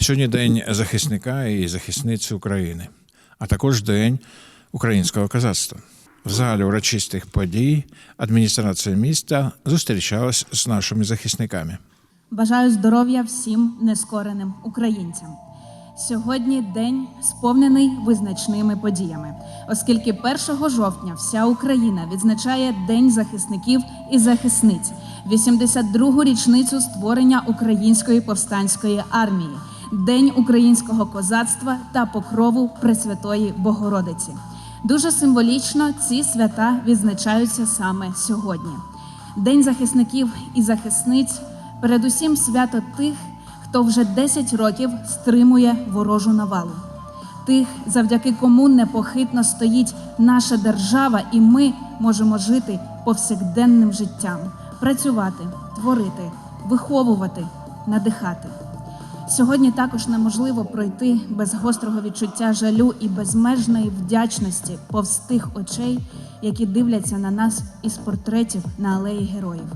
Сьогодні День захисника і захисниці України, а також День українського козацтва. В залі урочистих подій адміністрація міста зустрічалась з нашими захисниками. Бажаю здоров'я всім нескореним українцям. Сьогодні день сповнений визначними подіями, оскільки 1 жовтня вся Україна відзначає День захисників і захисниць, 82-гу річницю створення Української повстанської армії, День українського козацтва та покрову Пресвятої Богородиці. Дуже символічно ці свята відзначаються саме сьогодні. День захисників і захисниць передусім свято тих, хто вже 10 років стримує ворожу навалу, тих, завдяки кому непохитно стоїть наша держава, і ми можемо жити повсякденним життям, працювати, творити, виховувати, надихати. Сьогодні також неможливо пройти без гострого відчуття жалю і безмежної вдячності повз тих очей, які дивляться на нас із портретів на алеї героїв.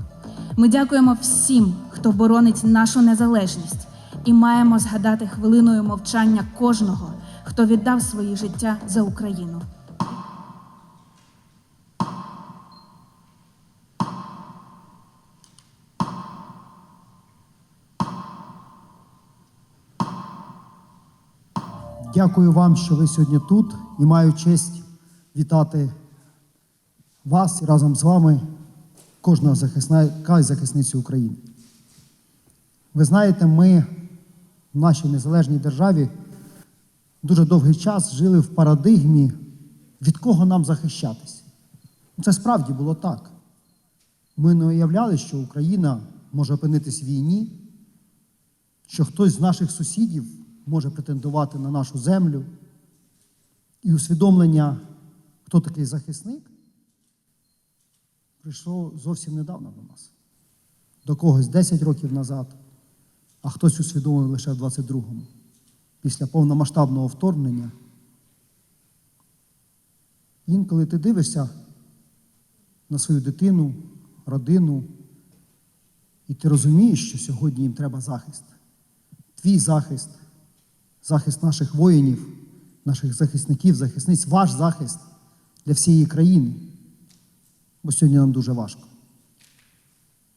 Ми дякуємо всім, хто боронить нашу незалежність, і маємо згадати хвилиною мовчання кожного, хто віддав свої життя за Україну. Дякую вам, що ви сьогодні тут і маю честь вітати вас і разом з вами кожного захисника і захисниці України. Ви знаєте, ми в нашій незалежній державі дуже довгий час жили в парадигмі, від кого нам захищатись. Це справді було так. Ми не уявляли, що Україна може опинитись в війні, що хтось з наших сусідів може претендувати на нашу землю. І усвідомлення, хто такий захисник, прийшло зовсім недавно до нас. До когось 10 років назад, а хтось усвідомив лише в 22-му, після повномасштабного вторгнення. Інколи ти дивишся на свою дитину, родину, і ти розумієш, що сьогодні їм треба захист. Твій захист, захист наших воїнів, наших захисників, захисниць, ваш захист для всієї країни. Бо сьогодні нам дуже важко.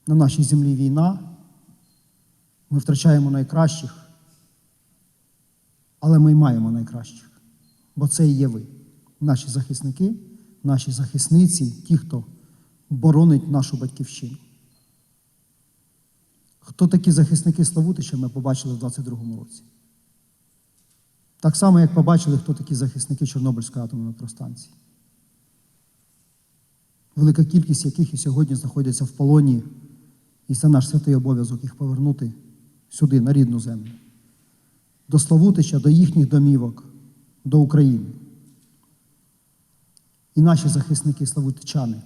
На нашій землі війна, ми втрачаємо найкращих, але ми маємо найкращих. Бо це і є ви, наші захисники, наші захисниці, ті, хто боронить нашу батьківщину. Хто такі захисники Славутича, ми побачили в 22-му році. Так само, як побачили, хто такі захисники Чорнобильської атомної електростанції. Велика кількість яких і сьогодні знаходяться в полоні, і це наш святий обов'язок їх повернути сюди, на рідну землю, до Славутича, до їхніх домівок, до України. І наші захисники славутичани.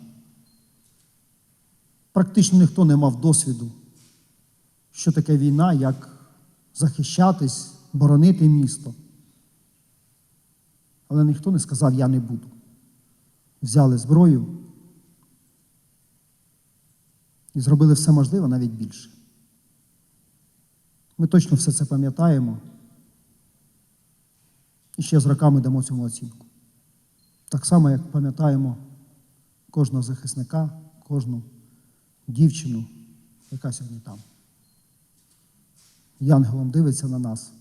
Практично ніхто не мав досвіду, що таке війна, як захищатись, боронити місто. Але ніхто не сказав, я не буду. Взяли зброю і зробили все можливе навіть більше. Ми точно все це пам'ятаємо і ще з роками дамо цьому оцінку. Так само, як пам'ятаємо кожного захисника, кожну дівчину, яка сьогодні там. Янгелом дивиться на нас.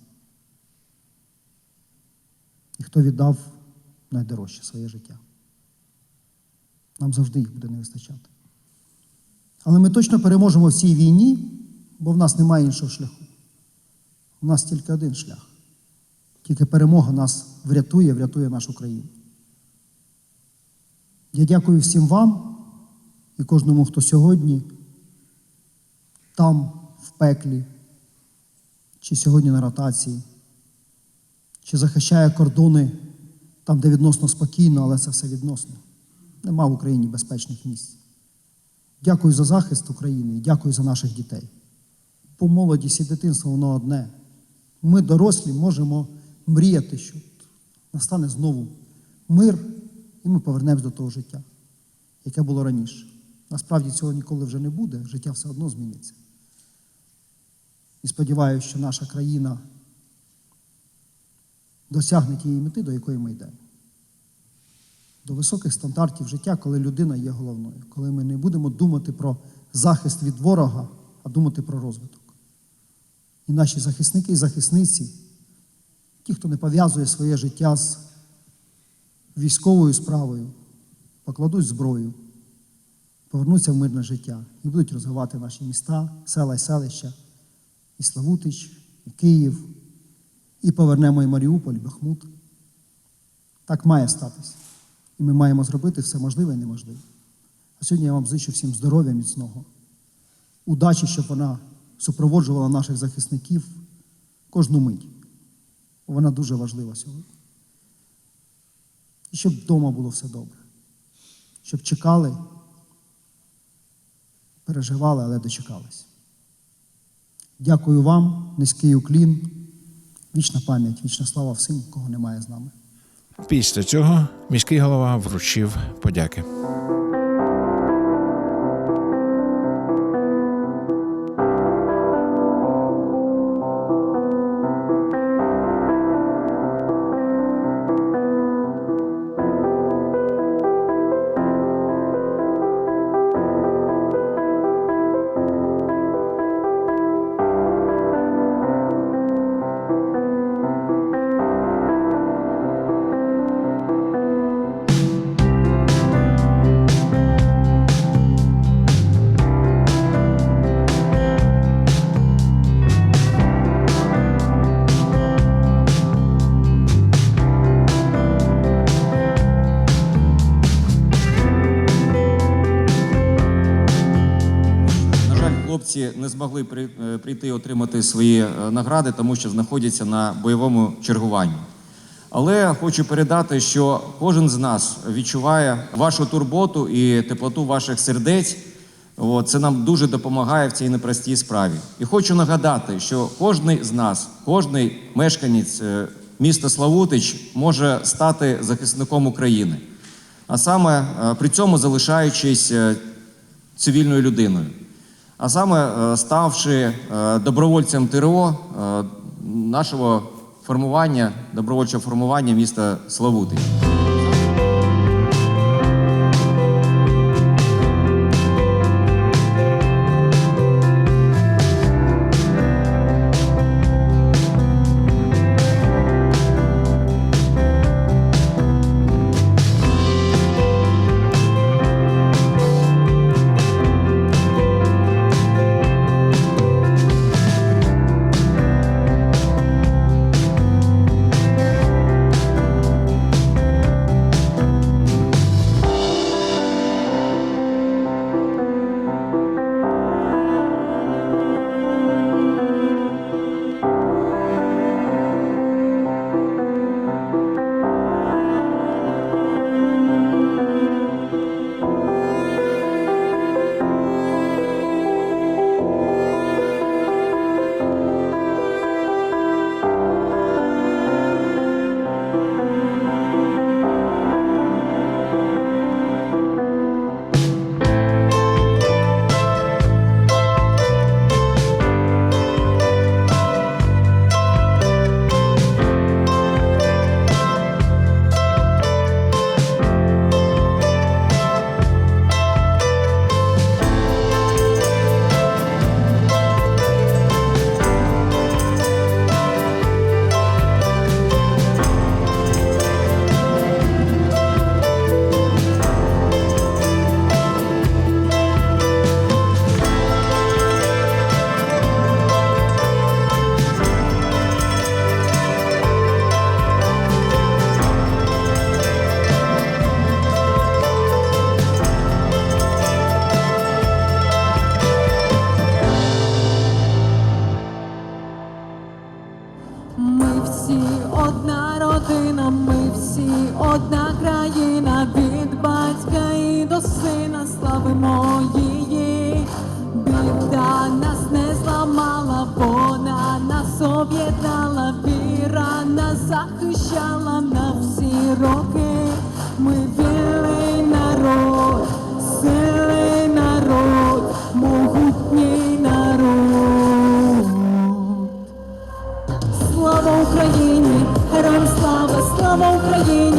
Хто віддав найдорожче своє життя. Нам завжди їх буде не вистачати. Але ми точно переможемо в цій війні, бо в нас немає іншого шляху. У нас тільки один шлях. Тільки перемога нас врятує, врятує нашу країну. Я дякую всім вам і кожному, хто сьогодні там, в пеклі, чи сьогодні на ротації, чи захищає кордони там, де відносно спокійно, але це все відносно. Нема в Україні безпечних місць. Дякую за захист України і дякую за наших дітей. По молодість і дитинство воно одне. Ми, дорослі, можемо мріяти, що настане знову мир, і ми повернемось до того життя, яке було раніше. Насправді цього ніколи вже не буде, життя все одно зміниться. І сподіваюся, що наша країна досягне тієї мети, до якої ми йдемо. До високих стандартів життя, коли людина є головною, коли ми не будемо думати про захист від ворога, а думати про розвиток. І наші захисники і захисниці, ті, хто не пов'язує своє життя з військовою справою, покладуть зброю, повернуться в мирне життя і будуть розвивати наші міста, села і селища, і Славутич, і Київ, і повернемо і Маріуполь, і Бахмут. Так має статися. І ми маємо зробити все можливе і неможливе. А сьогодні я вам зичу всім здоров'я міцного, удачі, щоб вона супроводжувала наших захисників кожну мить. Вона дуже важлива сьогодні. І щоб вдома було все добре. Щоб чекали, переживали, але дочекались. Дякую вам, низький уклін, вічна пам'ять, вічна слава всім, кого немає з нами. Після цього міський голова вручив подяки. Хлопці не змогли е, прийти отримати свої е, награди, тому що знаходяться на бойовому чергуванні. Але хочу передати, що кожен з нас відчуває вашу турботу і теплоту ваших сердець. Це нам дуже допомагає в цій непростій справі. І хочу нагадати, що кожен з нас, кожен мешканець е, міста Славутич може стати захисником України, а саме при цьому залишаючись цивільною людиною. А саме е, ставши е, добровольцем ТРО е, нашого формування, добровольчого формування міста Славутич. Одна країна, від батька і до сина славимо її. Біда нас не зламала, вона нас об'єднала, віра нас захищала на всі роки. Ми вільний народ, сильний народ, могутній народ. Слава Україні! героям слава, слава Україні,